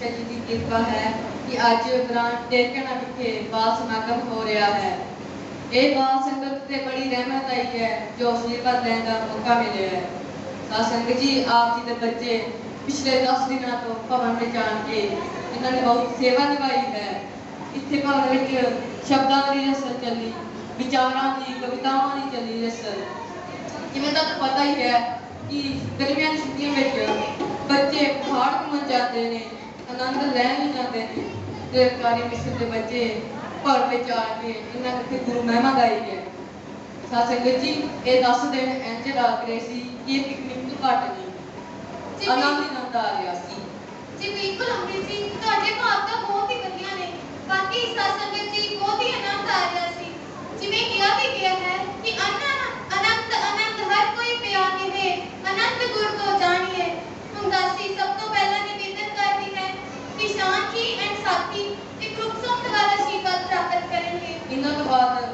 ਪਾਤਸ਼ਾਹ ਜੀ ਦੀ ਕਿਰਪਾ ਹੈ ਕਿ ਅੱਜ ਬ੍ਰਾਂਚ ਟੇਕਣਾ ਵਿਖੇ ਬਾਲ ਸਮਾਗਮ ਹੋ ਰਿਹਾ ਹੈ। ਇਹ ਬਾਲ ਸੰਗਤ ਤੇ ਬੜੀ ਰਹਿਮਤ ਆਈ ਹੈ, ਜੋ ਆਸ਼ੀਰਵਾਦ ਲੈਣ ਦਾ ਮੌਕਾ ਮਿਲਿਆ ਹੈ। ਸਾਧ ਸੰਗਤ ਜੀ, ਆਪ ਜੀ ਦੇ ਬੱਚੇ ਪਿਛਲੇ 10 ਦਿਨਾਂ ਤੋਂ ਭਵਨ ਵਿੱਚ ਆਣ ਕੇ ਇਹਨਾਂ ਨੇ ਬਹੁਤ ਸੇਵਾ ਨਿਭਾਈ ਹੈ। ਇੱਥੇ ਭਵਨ ਵਿੱਚ ਸ਼ਬਦਾਂ ਦੀ ਰਸਲ ਚੱਲੀ, ਵਿਚਾਰਾਂ ਦੀ, ਕਵਿਤਾਵਾਂ ਦੀ ਚੱਲੀ ਰਸਲ। ਜਿਵੇਂ ਤੁਹਾਨੂੰ ਪਤਾ ਹੀ ਹੈ ਕਿ ਗਰਮੀਆਂ ਦੀ ਛੁੱਟੀਆਂ ਵਿੱਚ ਬੱਚੇ ਪਹਾੜ ਘੁੰਮਣ ਜਾਂਦੇ ਨੇ। ਆਨੰਦ ਲੈਣ ਲਈ ਜਾਂਦੇ ਤੇ ਕਾਰੀ ਮਿਸ਼ਨ ਦੇ ਬੱਚੇ ਭਰ ਵਿੱਚ ਆ ਕੇ ਇਹਨਾਂ ਦੇ ਗੁਰੂ ਮਹਿਮਾ ਗਾਈ ਹੈ ਸਾਧ ਸੰਗਤ ਜੀ ਇਹ 10 ਦਿਨ ਇੰਜ ਲੱਗ ਰਹੇ ਸੀ ਕਿ ਇਹ ਪਿਕਨਿਕ ਤੋਂ ਘੱਟ ਨਹੀਂ। ਜੀ, ਆਨੰਦ ਹੀ ਆਨੰਦ ਆ ਰਿਹਾ ਸੀ। ਜੀ ਬਿਲਕੁਲ ਅੰਮ੍ਰਿਤ ਜੀ ਤੁਹਾਡੇ ਭਾਵ ਤਾਂ ਬਹੁਤ ਹੀ ਵਧੀਆ ਨੇ। ਬਾਕੀ ਸਤਸੰਗਤ ਜੀ ਬਹੁਤ ਹੀ ਆਨੰਦ ਆ ਰਿਹਾ ਸੀ।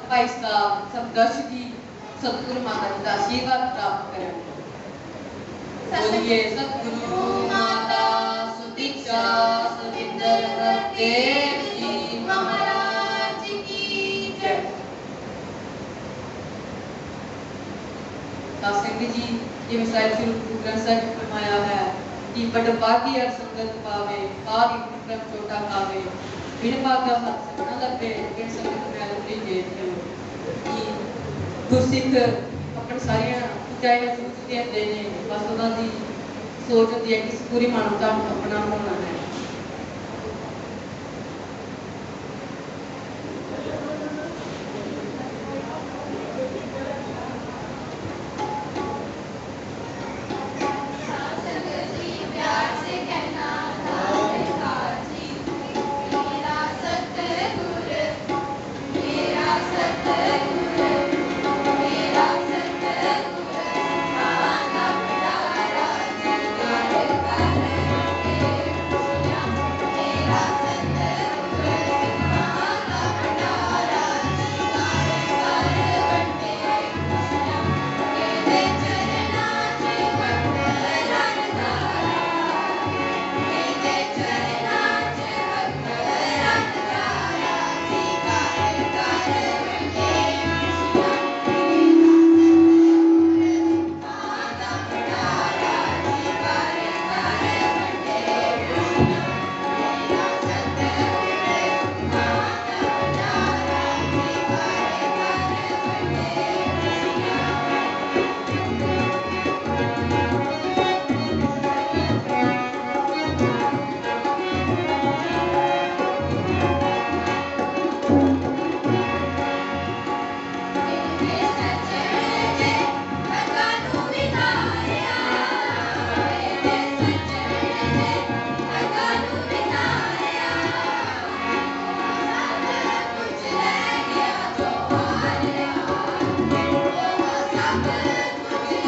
ਤੋਂ ਬਾਅਦ ਭਾਈ ਸਾਹਿਬ ਸਤਿਗੁਰੂ ਜੀ ਸਤਿਗੁਰੂ ਮਾਤਾ ਜੀ ਦਾ ਆਸ਼ੀਰਵਾਦ ਪ੍ਰਾਪਤ ਕਰਾਂਗੇ ਬੋਲੀਏ ਸਤਿਗੁਰੂ ਮਾਤਾ ਸੁਦੀक्षा ਸੁਵਿੰਦਰ ਹਰਦੇਵ ਜੀ ਮਹਾਰਾਜ ਕੀ ਜੈ ਸਾਧ ਜੀ ਜਿਵੇਂ ਸਾਹਿਬ ਸ੍ਰੀ ਗੁਰੂ ਗ੍ਰੰਥ ਸਾਹਿਬ ਵਿੱਚ ਫਰਮਾਇਆ ਹੈ ਕਿ ਬੜ ਬਾਗੀ ਅਰ ਸੰਗਤ ਪਾਵੇ ਬਾਗੀ ਵਿਕਰਮ ਛੋਟਾ ਖਾਵੇ ਕਿ ਗੁਰਸਿੱਖ ਆਪਣੀ ਸਾਰੀਆਂ ਉਚਾਈਆਂ ਸੂਝਦੇ ਨੇ, ਬਸ ਉਹਨਾਂ ਦੀ ਸੋਚ ਹੁੰਦੀ ਹੈ ਕਿ ਪੂਰੀ ਮਾਨਵਤਾ ਨੂੰ ਆਪਣਾ ਹੋਣਾ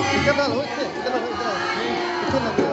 Fica pra longe, fica pra longe. Fica pra longe.